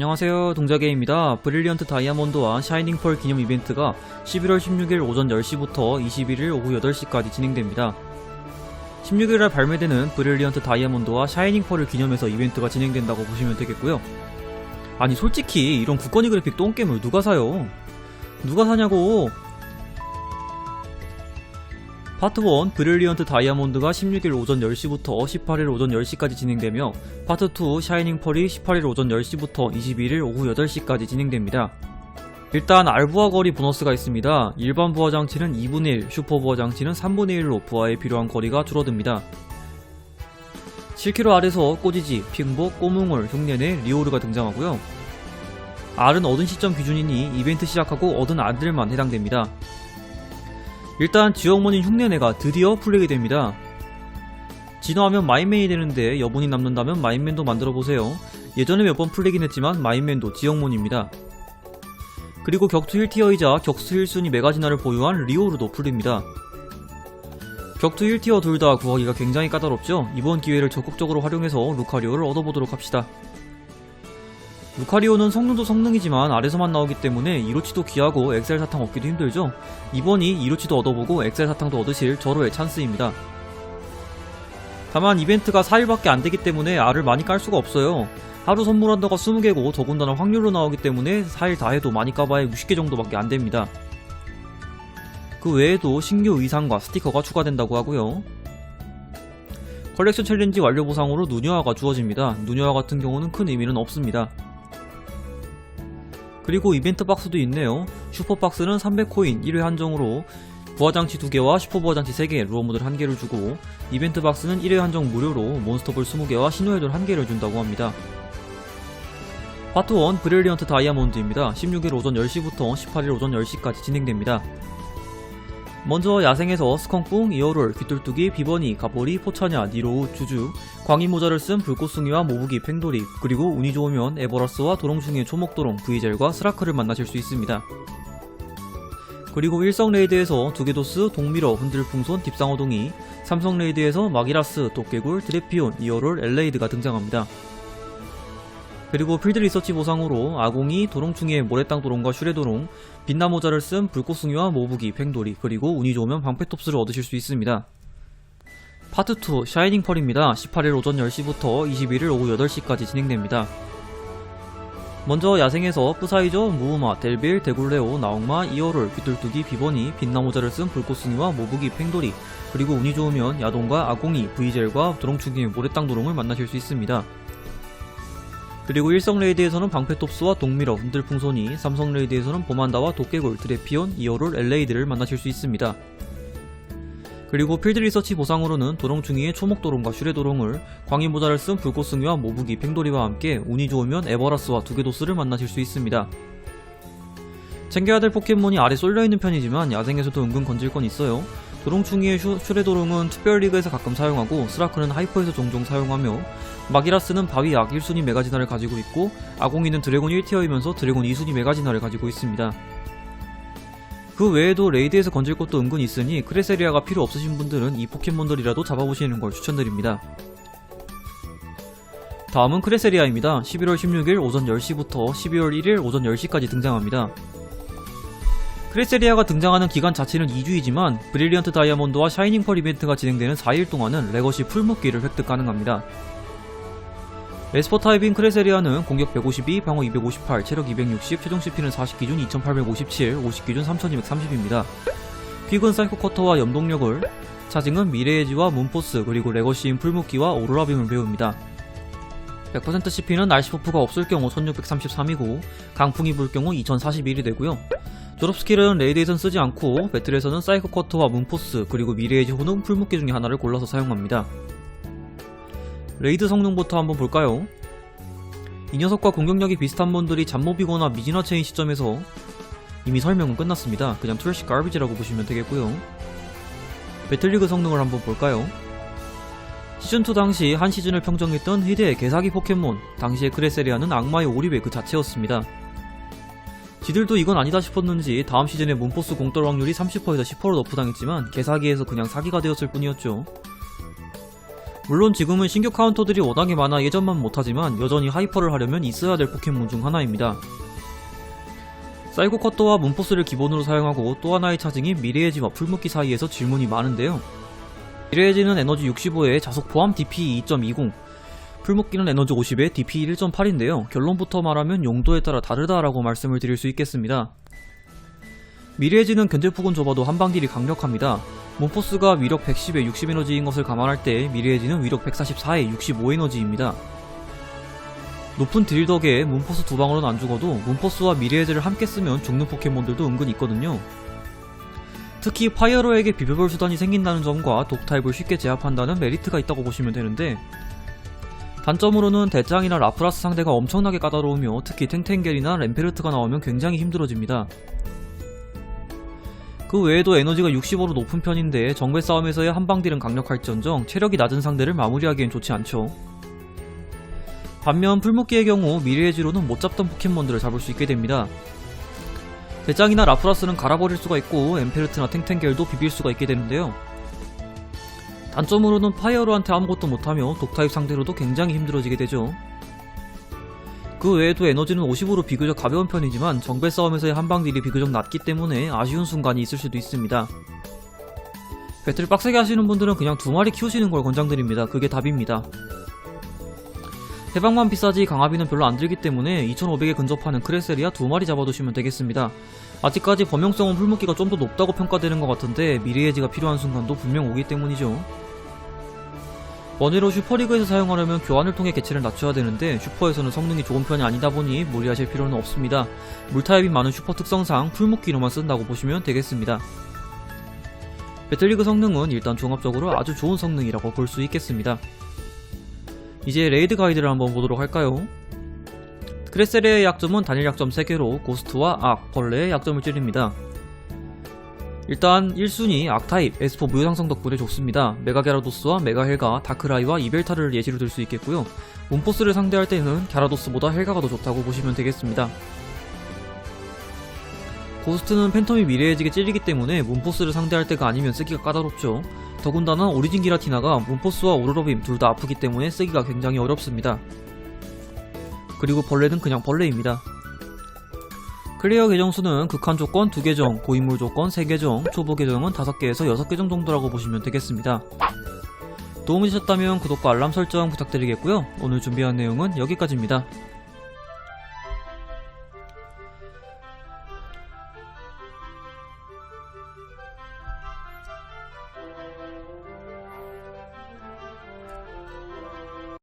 안녕하세요 동자게임입니다. 브릴리언트 다이아몬드와 샤이닝 펄 기념 이벤트가 11월 16일 오전 10시부터 21일 오후 8시까지 진행됩니다. 16일날 발매되는 브릴리언트 다이아몬드와 샤이닝 펄을 기념해서 이벤트가 진행된다고 보시면 되겠고요. 아니 솔직히 이런 국건이 그래픽 똥게임을 누가 사요? 누가 사냐고! 파트 1 브릴리언트 다이아몬드가 16일 오전 10시부터 18일 오전 10시까지 진행되며 파트 2 샤이닝 펄이 18일 오전 10시부터 21일 오후 8시까지 진행됩니다. 일단 알부하 거리 보너스가 있습니다. 일반 부하 장치는 2분의 1, 슈퍼 부하 장치는 3분의 1로 부하에 필요한 거리가 줄어듭니다. 7km 아래서 꼬지지, 핑복, 꼬뭉을, 흉내내, 리오르가 등장하고요. R은 얻은 시점 기준이니 이벤트 시작하고 얻은 R들만 해당됩니다. 일단 지역문인 흉내내가 드디어 풀리게 됩니다. 진화하면 마인맨이 되는데 여분이 남는다면 마인맨도 만들어보세요. 예전에 몇 번 풀리긴 했지만 마인맨도 지역문입니다. 그리고 격투 1티어이자 격수 1순위 메가진화를 보유한 리오르도 풀립니다. 격투 1티어 둘 다 구하기가 굉장히 까다롭죠? 이번 기회를 적극적으로 활용해서 루카리오를 얻어보도록 합시다. 루카리오는 성능도 성능이지만 아래서만 나오기 때문에 이로치도 귀하고 엑셀 사탕 얻기도 힘들죠? 이번이 이로치도 얻어보고 엑셀 사탕도 얻으실 절호의 찬스입니다. 다만 이벤트가 4일밖에 안 되기 때문에 알을 많이 깔 수가 없어요. 하루 선물 한도가 20개고 더군다나 확률로 나오기 때문에 4일 다 해도 많이 까봐야 60개 정도밖에 안 됩니다. 그 외에도 신규 의상과 스티커가 추가된다고 하고요. 컬렉션 챌린지 완료 보상으로 누녀화가 주어집니다. 누녀화 같은 경우는 큰 의미는 없습니다. 그리고 이벤트 박스도 있네요. 슈퍼박스는 300코인 1회 한정으로 부하장치 2개와 슈퍼부하장치 3개, 루어모델 1개를 주고 이벤트 박스는 1회 한정 무료로 몬스터볼 20개와 신호애돌 1개를 준다고 합니다. 파트 1 브릴리언트 다이아몬드입니다. 16일 오전 10시부터 18일 오전 10시까지 진행됩니다. 먼저 야생에서 스컹뿡, 이어롤, 귀뚫뚜기, 비버니, 가보리, 포차냐, 니로우, 주주, 광인모자를 쓴 불꽃숭이와 모부기, 팽돌이, 그리고 운이 좋으면 에버라스와 도롱중의 초목도롱, 브이젤과 스라크를 만나실 수 있습니다. 그리고 일성 레이드에서 두개도스, 동미러, 흔들풍손, 딥상어동이, 삼성 레이드에서 마기라스, 도깨굴, 드레피온, 이어롤, 엘레이드가 등장합니다. 그리고 필드 리서치 보상으로 아공이, 도롱충의 모래땅 도롱과 슈레도롱, 빛나 모자를 쓴 불꽃숭이와 모부기, 팽돌이, 그리고 운이 좋으면 방패톱스를 얻으실 수 있습니다. 파트 2 샤이닝 펄입니다. 18일 오전 10시부터 21일 오후 8시까지 진행됩니다. 먼저 야생에서 뿌사이저, 무우마, 델빌, 데굴레오, 나옥마, 이어롤, 귀뚫뚜기, 비버니, 빛나모자를 쓴 불꽃숭이와 모부기, 팽돌이, 그리고 운이 좋으면 야동과 아공이, 브이젤과 도롱충의 모래땅 도롱을 만나실 수 있습니다. 그리고 일성 레이드에서는 방패톱스와 동미러, 흔들풍선이, 삼성 레이드에서는 보만다와 도깨골, 드레피온, 이어롤, 엘레이드를 만나실 수 있습니다. 그리고 필드 리서치 보상으로는 도롱충이의 초목도롱과 슈레도롱을, 광인모자를 쓴 불꽃승이와 모부기, 팽돌이와 함께 운이 좋으면 에버라스와 두개도스를 만나실 수 있습니다. 챙겨야 될 포켓몬이 아래 쏠려있는 편이지만 야생에서도 은근 건질 건 있어요. 도롱충이의 슈, 슈레도롱은 특별리그에서 가끔 사용하고 스라크는 하이퍼에서 종종 사용하며 마기라스는 바위 약 1순위 메가진화를 가지고 있고 아공이는 드래곤 1티어이면서 드래곤 2순위 메가진화를 가지고 있습니다. 그 외에도 레이드에서 건질 것도 은근 있으니 크레세리아가 필요 없으신 분들은 이 포켓몬들이라도 잡아보시는 걸 추천드립니다. 다음은 크레세리아입니다. 11월 16일 오전 10시부터 12월 1일 오전 10시까지 등장합니다. 크레세리아가 등장하는 기간 자체는 2주이지만 브릴리언트 다이아몬드와 샤이닝 펄 이벤트가 진행되는 4일 동안은 레거시 풀묶기를 획득 가능합니다. 에스퍼 타입인 크레세리아는 공격 152, 방어 258, 체력 260, 최종 CP는 40 기준 2857, 50 기준 3230입니다. 퀵은 사이코 커터와 염동력을, 차징은 미래의 지와 문포스, 그리고 레거시인 풀묶기와 오로라빔을 배웁니다. 100% CP는 날씨 버프가 없을 경우 1633이고 강풍이 불 경우 2041이 되고요. 졸업 스킬은 레이드에선 쓰지 않고 배틀에서는 사이코 커터와 문포스 그리고 미래의 지 호는 풀묶기 중에 하나를 골라서 사용합니다. 레이드 성능부터 한번 볼까요? 이 녀석과 공격력이 비슷한 분들이 잡몹이거나 미진화 체인 시점에서 이미 설명은 끝났습니다. 그냥 트래시 가비지라고 보시면 되겠고요. 배틀리그 성능을 한번 볼까요? 시즌2 당시 한 시즌을 평정했던 희대의 개사기 포켓몬 당시의 크레세리아는 악마의 오리배 그 자체였습니다. 지들도 이건 아니다 싶었는지 다음 시즌에 문포스 공떨 확률이 30%에서 10% 너프당했지만 개사기에서 그냥 사기가 되었을 뿐이었죠. 물론 지금은 신규 카운터들이 워낙에 많아 예전만 못하지만 여전히 하이퍼를 하려면 있어야 될 포켓몬 중 하나입니다. 사이코 커터와 문포스를 기본으로 사용하고 또 하나의 차징인 미래의 지와 풀묶기 사이에서 질문이 많은데요. 미래의지는 에너지 65에 자속 포함 DP 2.20, 풀묶기는 에너지 50에 DP 1.8인데요. 결론부터 말하면 용도에 따라 다르다라고 말씀을 드릴 수 있겠습니다. 미래의지는 견제폭은 좁아도 한방딜이 강력합니다. 문포스가 위력 110에 60에너지인 것을 감안할 때 미래의지는 위력 144에 65에너지입니다. 높은 딜 덕에 문포스 두 방으로는 안 죽어도 문포스와 미래의지를 함께 쓰면 죽는 포켓몬들도 은근 있거든요. 특히 파이어로에게 비벼볼 수단이 생긴다는 점과 독타입을 쉽게 제압한다는 메리트가 있다고 보시면 되는데 단점으로는 대장이나 라프라스 상대가 엄청나게 까다로우며 특히 탱탱겔이나 램페르트가 나오면 굉장히 힘들어집니다. 그 외에도 에너지가 65로 높은 편인데 정글 싸움에서의 한방딜은 강력할지언정 체력이 낮은 상대를 마무리하기엔 좋지 않죠. 반면 풀목기의 경우 미래의 지로는 못 잡던 포켓몬들을 잡을 수 있게 됩니다. 대장이나 라프라스는 갈아버릴 수가 있고 엠페르트나 탱탱겔도 비빌 수가 있게 되는데요. 단점으로는 파이어로한테 아무것도 못하며 독타입 상대로도 굉장히 힘들어지게 되죠. 그 외에도 에너지는 50으로 비교적 가벼운 편이지만 정배 싸움에서의 한방딜이 비교적 낮기 때문에 아쉬운 순간이 있을 수도 있습니다. 배틀 빡세게 하시는 분들은 그냥 두 마리 키우시는 걸 권장드립니다. 그게 답입니다. 해방만 비싸지 강화비는 별로 안 들기 때문에 2500에 근접하는 크레세리아 두 마리 잡아두시면 되겠습니다. 아직까지 범용성은 풀묻기가 좀 더 높다고 평가되는 것 같은데 미래의지가 필요한 순간도 분명 오기 때문이죠. 원외로 슈퍼리그에서 사용하려면 교환을 통해 개체를 낮춰야 되는데 슈퍼에서는 성능이 좋은 편이 아니다 보니 무리하실 필요는 없습니다. 물타입이 많은 슈퍼 특성상 풀묶기로만 쓴다고 보시면 되겠습니다. 배틀리그 성능은 일단 종합적으로 아주 좋은 성능이라고 볼 수 있겠습니다. 이제 레이드 가이드를 한번 보도록 할까요? 크레세레의 약점은 단일 약점 3개로 고스트와 악, 벌레의 약점을 찌릅니다. 일단 1순위 악타입 에스포 무효상성 덕분에 좋습니다. 메가게라도스와 메가헬가, 다크라이와 이벨타를 예시로 들 수 있겠고요. 문포스를 상대할 때는 갸라도스보다 헬가가 더 좋다고 보시면 되겠습니다. 고스트는 팬텀이 미래의지게 찔리기 때문에 문포스를 상대할 때가 아니면 쓰기가 까다롭죠. 더군다나 오리진 기라티나가 문포스와 오로로빔 둘 다 아프기 때문에 쓰기가 굉장히 어렵습니다. 그리고 벌레는 그냥 벌레입니다. 클리어 계정수는 극한 조건 2계정, 고인물 조건 3계정, 초보 계정은 5개에서 6계정 정도라고 보시면 되겠습니다. 도움이 되셨다면 구독과 알람 설정 부탁드리겠고요. 오늘 준비한 내용은 여기까지입니다.